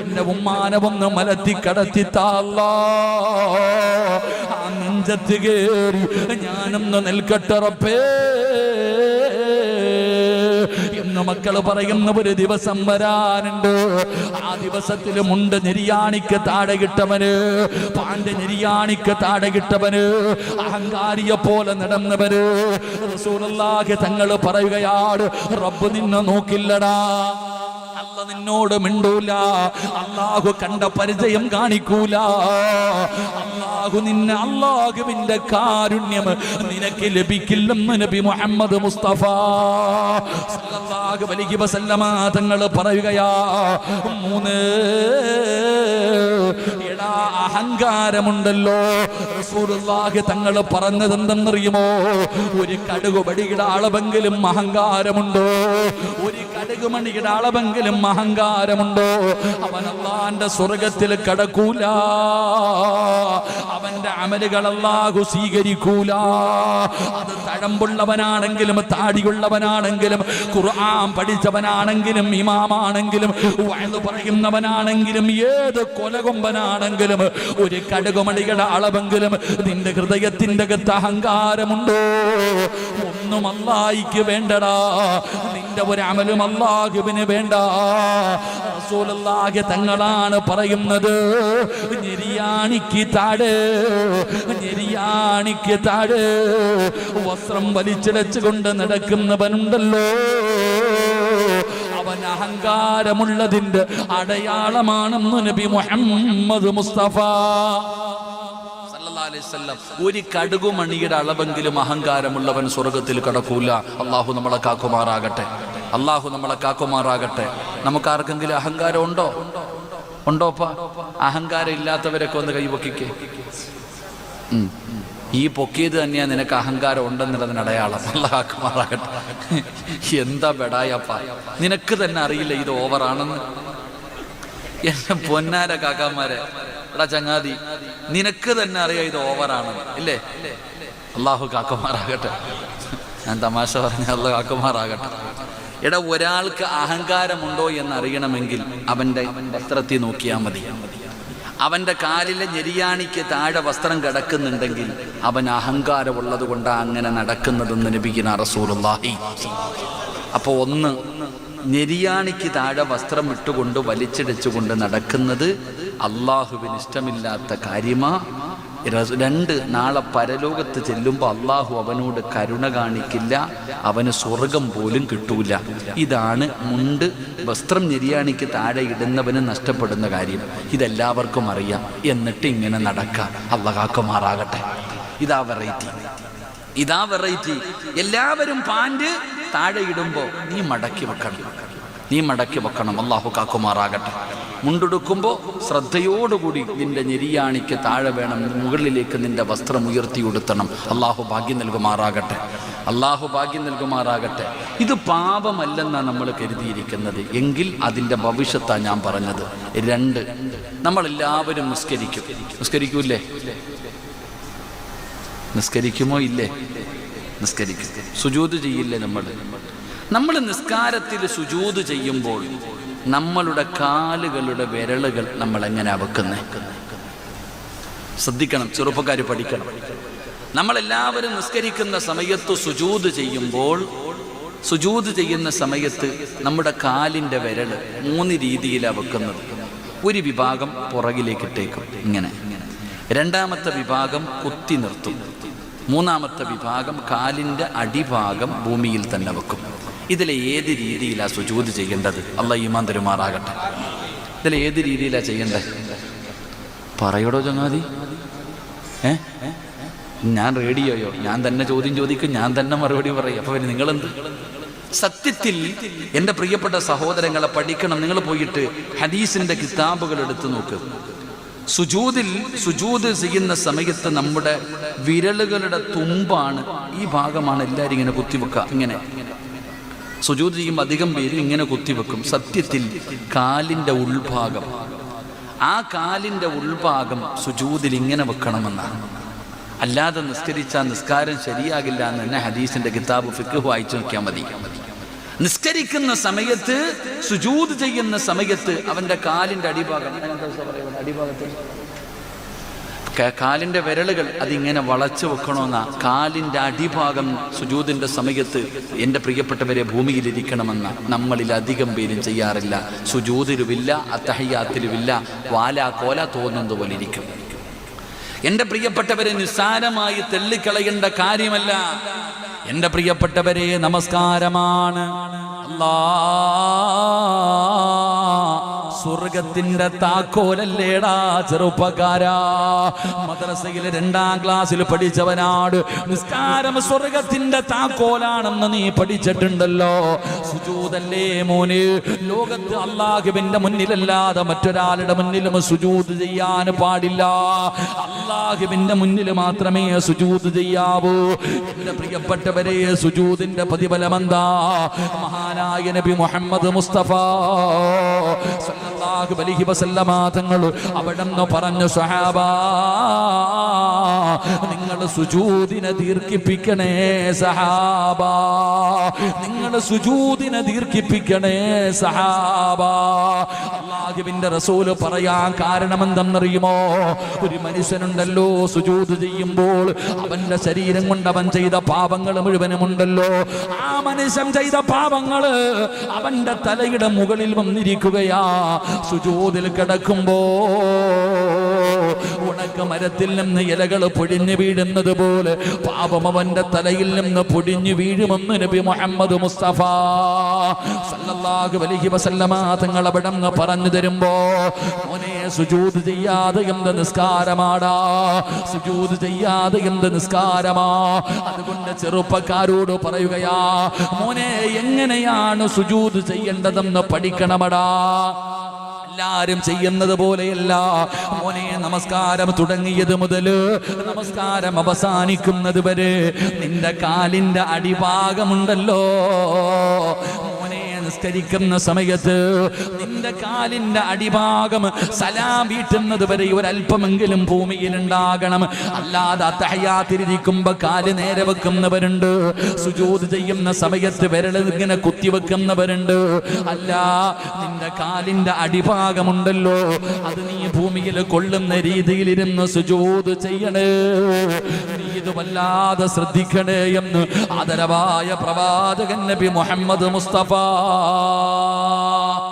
എന്റെ ഉമ്മാനവൊന്ന് മലത്തി കടത്തി താല്ലാ ആ നെഞ്ചത്ത് കേറി ഞാനൊന്ന് നിൽക്കട്ടെ റബ്ബേ. എന്ന് മക്കൾ പറയുന്ന ഒരു ദിവസം വരാനുണ്ട്. ആ ദിവസത്തിൽ മുണ്ട് നിര്യാണിക്ക് താഴെ കിട്ടവന് പാണ്ട് നിര്യാണിക്ക് താഴെ കിട്ടവന് അഹങ്കാരിയെ പോലെ നടന്നവര് തങ്ങൾ പറയുകയാണ് റബ്ബ് നിന്നെ നോക്കില്ലടാ. അല്ല നിന്നോട് മിണ്ടൂല. അള്ളാഹു കണ്ട പരിചയം കാണിക്കൂല. അള്ളാഹു നിന്നെ അള്ളാഹുവിന്റെ കാരുണ്യം നിനക്ക് ലഭിക്കില്ലെന്ന് നബി മുഹമ്മദ് മുസ്തഫ സല്ലല്ലാഹു അലൈഹി വസല്ലമ തങ്ങൾ പറയുകയാ മൂന്ന് അഹങ്കാരമുണ്ടല്ലോ. റസൂലുള്ളാഹി തങ്ങൾ പറഞ്ഞത് എന്തെന്നറിയുമോ ഒരു കടുകുപടിയുടെ അളവെങ്കിലും അഹങ്കാരമുണ്ടോ? ഒരു കടുകുമണിയുടെ അളവെങ്കിലും അഹങ്കാരമുണ്ടോ? അവൻ അള്ളാന്റെ സ്വർഗത്തിൽ കടക്കൂല. അവന്റെ അമലുകൾ അല്ലാഹു സ്വീകരിക്കൂല. അത് തഴമ്പുള്ളവനാണെങ്കിലും താടിയുള്ളവനാണെങ്കിലും ഖുർആൻ പഠിച്ചവനാണെങ്കിലും ഇമാമാണെങ്കിലും പറയുന്നവനാണെങ്കിലും ഏത് കൊലകൊമ്പനാണെങ്കിലും ഒരു കടുകുമണികളുടെ അളവെങ്കിലും നിന്റെ ഹൃദയത്തിന്റെ അകത്ത് അഹങ്കാരമുണ്ടോ? ഒന്നും അല്ലായിക്ക് വേണ്ടടാ. നിന്റെ ഒരു അമലും അല്ലാഹുവിന് വേണ്ട. റസൂലുള്ളാഹി തങ്ങളാണ് പറയുന്നത് ഞെരിയാണിക്ക് താഴെ ഞെരിയാണിക്ക് താഴെ വസ്ത്രം വലിച്ചിടച്ചുകൊണ്ട് നടക്കുന്നവനുണ്ടല്ലോ. അഹങ്കാരമുള്ളതിന്റെ അടയാളമാണെന്ന് നബി മുഹമ്മദ് മുസ്തഫ. ഒരു കടുകുമണിയുടെ അളവെങ്കിലും അഹങ്കാരമുള്ളവൻ സ്വർഗത്തിൽ കടക്കൂല. അള്ളാഹു നമ്മളെ കാക്കുമാറാകട്ടെ. അള്ളാഹു നമ്മളെ കാക്കുമാറാകട്ടെ. നമുക്ക് ആർക്കെങ്കിലും അഹങ്കാരം ഉണ്ടോ? ഉണ്ടോപ്പ അഹങ്കാരം ഇല്ലാത്തവരൊക്കെ ഒന്ന് കൈപൊക്കിക്കേ ഉം. ഈ പൊക്കിയത് തന്നെയാ നിനക്ക് അഹങ്കാരം ഉണ്ടെന്നുള്ളതിന് അടയാളം. അള്ളാഹുമാറാകട്ടെ എന്താ ബെടായപ്പ നിനക്ക് തന്നെ അറിയില്ല ഇത് ഓവറാണെന്ന്. എന്റെ പൊന്നാര കാക്കാമാരെ എടാ ചങ്ങാതി നിനക്ക് തന്നെ അറിയാം ഇത് ഓവറാണ് ഇല്ലേ? അള്ളാഹു കാക്കുമാറാകട്ടെ. ഞാൻ തമാശ പറഞ്ഞ അള്ളാഹു കാക്കുമാറാകട്ടെ. എടാ ഒരാൾക്ക് അഹങ്കാരമുണ്ടോ എന്ന് അറിയണമെങ്കിൽ അവന്റെ വസ്ത്രത്തിൽ നോക്കിയാൽ മതി. അവന്റെ കാലിലെ ഞെരിയാണിക്ക് താഴെ വസ്ത്രം കിടക്കുന്നുണ്ടെങ്കിൽ അവൻ അഹങ്കാരമുള്ളത് കൊണ്ടാണ് അങ്ങനെ നടക്കുന്നതെന്ന് ലഭിക്കുന്ന റസൂലുള്ളാഹി. അപ്പോൾ ഒന്ന് ഞെരിയാണിക്ക് താഴെ വസ്ത്രം ഇട്ടുകൊണ്ട് വലിച്ചിടച്ചുകൊണ്ട് നടക്കുന്നത് അള്ളാഹുവിന് ഇഷ്ടമില്ലാത്ത കാര്യമാ. രണ്ട് നാളെ പരലോകത്ത് ചെല്ലുമ്പോൾ അള്ളാഹു അവനോട് കരുണ കാണിക്കില്ല അവന് സ്വർഗം പോലും കിട്ടൂല. ഇതാണ് മുണ്ട് വസ്ത്രം ഞെരിയാണിക്ക് താഴെ ഇടുന്നവന് നഷ്ടപ്പെടുന്ന കാര്യം. ഇതെല്ലാവർക്കും അറിയാം. എന്നിട്ട് ഇങ്ങനെ നടക്കാം. അള്ളഹാക്കുമാറാകട്ടെ ഇതാ വെറൈറ്റി. ഇതാ വെറൈറ്റി. എല്ലാവരും പാന്റ് താഴെ ഇടുമ്പോൾ നീ മടക്കി വെക്കണം. നീ മടക്കി വെക്കണം. അള്ളാഹു കാക്കുമാറാകട്ടെ. മുണ്ടെടുക്കുമ്പോൾ ശ്രദ്ധയോടുകൂടി നിന്റെ ഞെരിയാണിക്ക് താഴെ വേണം മുകളിലേക്ക് നിന്റെ വസ്ത്രം ഉയർത്തി ഉടുത്തണം. അള്ളാഹു ഭാഗ്യം നൽകുമാറാകട്ടെ. അള്ളാഹു ഭാഗ്യം നൽകുമാറാകട്ടെ. ഇത് പാപമല്ലെന്നാണ് നമ്മൾ കരുതിയിരിക്കുന്നത്. എങ്കിൽ അതിന്റെ ഭവിഷ്യത്താണ് ഞാൻ പറഞ്ഞത്. രണ്ട് നമ്മളെല്ലാവരും നിസ്കരിക്കും. നിസ്കരിക്കൂല്ലേ? നിസ്കരിക്കുമോ ഇല്ലേ? നിസ്കരിക്കും. സുജൂത് ചെയ്യില്ലേ നമ്മൾ? നമ്മൾ നിസ്കാരത്തിൽ സുജൂത് ചെയ്യുമ്പോൾ നമ്മളുടെ കാലുകളുടെ വിരലുകൾ നമ്മൾ എങ്ങനെ വെക്കുന്നേ? ശ്രദ്ധിക്കണം ചെറുപ്പക്കാർ പഠിക്കണം. നമ്മളെല്ലാവരും നിസ്കരിക്കുന്ന സമയത്ത് സുജൂത് ചെയ്യുമ്പോൾ സുജൂത് ചെയ്യുന്ന സമയത്ത് നമ്മുടെ കാലിന്റെ വിരൽ മൂന്ന് രീതിയിലാണ് വെക്കുന്നത്. ഒരു വിഭാഗം പുറകിലേക്ക് ഇട്ടേക്കും ഇങ്ങനെ. രണ്ടാമത്തെ വിഭാഗം കുത്തി നിർത്തും. മൂന്നാമത്തെ വിഭാഗം കാലിന്റെ അടിഭാഗം ഭൂമിയിൽ തന്നെ വെക്കും. ഇതിലെ ഏത് രീതിയിലാണ് സുജൂത് ചെയ്യേണ്ടത്? അല്ല ഈമാൻ തരുമാറാകട്ടെ. ഇതിൽ ഏത് രീതിയിലാണ് ചെയ്യേണ്ടത് പറയടോ ചങ്ങാതി. ഏ? ഞാൻ റേഡിയോയോ? ഞാൻ തന്നെ ചോദ്യം ചോദിക്കും ഞാൻ തന്നെ മറുപടി പറയും. അപ്പൊ പിന്നെ നിങ്ങളെന്ത്? സത്യത്തിൽ എന്റെ പ്രിയപ്പെട്ട സഹോദരങ്ങളെ പഠിക്കണം. നിങ്ങൾ പോയിട്ട് ഹദീസിന്റെ കിതാബുകൾ എടുത്തു നോക്ക്. സുജൂതിൽ സുജൂത് ചെയ്യുന്ന സമയത്ത് നമ്മുടെ വിരലുകളുടെ തുമ്പാണ് ഈ ഭാഗമാണ് എല്ലാവരും ഇങ്ങനെ കുത്തിവെക്കുക. ഇങ്ങനെ. സുജൂത് ചെയ്യുമ്പോൾ അധികം പേര് ഇങ്ങനെ കുത്തിവെക്കും. സത്യത്തിൽ കാലിന്റെ ഉൾഭാഗം. ആ കാലിന്റെ ഉൾഭാഗം സുജൂതിൽ ഇങ്ങനെ വെക്കണമെന്നാണ്. അല്ലാതെ നിസ്കരിച്ച നിസ്കാരം ശരിയാകില്ല എന്ന് തന്നെ ഹദീസിന്റെ കിതാബ് ഫിക്ക് വായിച്ചു നോക്കിയാൽ മതി. നിസ്കരിക്കുന്ന സമയത്ത് സുജൂത് ചെയ്യുന്ന സമയത്ത് അവന്റെ കാലിന്റെ അടിഭാഗം എന്താ കാലിന്റെ വിരലുകൾ അതിങ്ങനെ വളച്ചു വെക്കണമെന്ന കാലിന്റെ അടിഭാഗം സുജൂതിന്റെ സമയത്ത് എന്റെ പ്രിയപ്പെട്ടവരെ ഭൂമിയിലിരിക്കണമെന്ന് നമ്മളിൽ അധികം പേരും ചെയ്യാറില്ല. സുജൂതിലുമില്ല അത്തഹയ്യാത്തിലുമില്ല വാല കോല തോന്നുന്നത് പോലെ ഇരിക്കും. എന്റെ പ്രിയപ്പെട്ടവരെ നിസ്സാരമായി തെള്ളിക്കളയേണ്ട കാര്യമല്ല. എന്റെ പ്രിയപ്പെട്ടവരെ നമസ്കാരമാണ്. അല്ലാ സ്വർഗത്തിന്റെ താക്കോലല്ലേടാ ചെറുപ്പക്കാരാ. മദ്രസയിൽ രണ്ടാം ക്ലാസ്സിൽ പഠിച്ചവനാട് നിസ്കാരം സ്വർഗത്തിന്റെ താക്കോലാണെന്ന് നീ പഠിച്ചിട്ടുണ്ടല്ലോ. സുജൂതല്ലേ മോന്? ലോകത്ത് അള്ളാഹുവിന്റെ മുന്നിലല്ലാതെ മറ്റൊരാളുടെ മുന്നിലും സുജൂത് ചെയ്യാൻ പാടില്ല. അള്ളാഹുവിന്റെ മുന്നിൽ മാത്രമേ സുജൂത് ചെയ്യാവൂ. എന്റെ പ്രിയപ്പെട്ടവരെ സുജൂതിന്റെ പ്രതിഫലമെന്താ? മഹാനായ നബി മുഹമ്മദ് മുസ്തഫ സല്ലല്ലാഹു അലൈഹി വസല്ലമ തങ്ങൾ അവിടെന്ന് പറഞ്ഞു സഹാബ നിങ്ങൾ സുജൂദിനെ ദീർഘിപ്പിക്കണേ സഹാബ. നിങ്ങൾ സുജൂദിനെ ദീർഘിപ്പിക്കണേ സഹാബ. അള്ളാഹുവിന്റെ റസൂൽ പറയാൻ കാരണം എന്തെന്നറിയുമോ ഒരു മനുഷ്യനുണ്ടല്ലോ സുജൂത് ചെയ്യുമ്പോൾ അവന്റെ ശരീരം കൊണ്ട് അവൻ ചെയ്ത പാപങ്ങൾ മുഴുവനും ഉണ്ടല്ലോ ആ മനുഷ്യൻ ചെയ്ത പാപങ്ങൾ അവന്റെ തലയുടെ മുകളിൽ വന്നിരിക്കുകയാ. സുജൂതിൽ കിടക്കുമ്പോ ഉണക്ക മരത്തിൽ നിന്ന് ഇലകൾ പൊഴിഞ്ഞു വീഴുന്നത് പോലെ പാപം അവന്റെ തലയിൽ നിന്ന് പൊടിഞ്ഞു വീഴുമെന്ന് നബി മുഹമ്മദ് മുസ്തഫ സല്ലല്ലാഹു അലൈഹി വസല്ലമ തങ്ങൾ അവിടെ നിന്ന് പറഞ്ഞു തരുമ്പോ മോനെ സുജൂദ് ചെയ്യാതെ എന്ത് നിസ്കാരമാടാ? സുജൂദ് ചെയ്യാതെ എന്ത് നിസ്കാരമാ? അതുകൊണ്ട് ചെറുപ്പക്കാരോട് പറയുകയാ മോനെ എങ്ങനെയാണ് സുജൂദ് ചെയ്യേണ്ടതെന്ന് പഠിക്കണമടാ? എല്ലാരും ചെയ്യുന്നത് പോലെയല്ല. മോനെ നമസ്കാരം തുടങ്ങിയത് മുതൽ നമസ്കാരം അവസാനിക്കുന്നത് വരെ നിന്റെ കാലിന്റെ അടിഭാഗമുണ്ടല്ലോ. നിസ്കരിക്കുന്ന സമയത്ത് നിന്റെ കാലിന്റെ അടിഭാഗം സലാം വീട്ടുന്നത് വരെ ഒരല്പമെങ്കിലും ഭൂമിയിൽ ഉണ്ടാകണം അല്ലാതെ അത്തഹയാത്തിരിക്കുമ്പോ കാൽ നേരെ വെക്കുന്നവരുണ്ട്. സുജൂത് ചെയ്യുന്ന സമയത്ത് വിരളിങ്ങനെ കുത്തിവെക്കുന്നവരുണ്ട് അല്ല നിന്റെ കാലിന്റെ അടിഭാഗമുണ്ടല്ലോ. അത് നീ ഭൂമിയിൽ കൊള്ളുന്ന രീതിയിലിരുന്ന് സുജൂത് ചെയ്യണേ. നീ ഇത് വല്ലാതെ ശ്രദ്ധിക്കണേ എന്ന് ആദരവായ പ്രവാചകൻ നബി മുഹമ്മദ് മുസ്തഫ Ah.